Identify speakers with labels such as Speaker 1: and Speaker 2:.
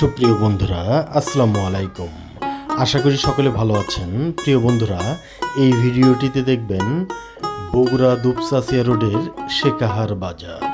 Speaker 1: সুপ্রিয় বন্ধুরা, আসসালামু আলাইকুম। আশা করি সকলে ভালো আছেন। প্রিয় বন্ধুরা, এই ভিডিওটিতে দেখবেন বগুড়া দুপসাসিয়া রোডের শেকাহার বাজার।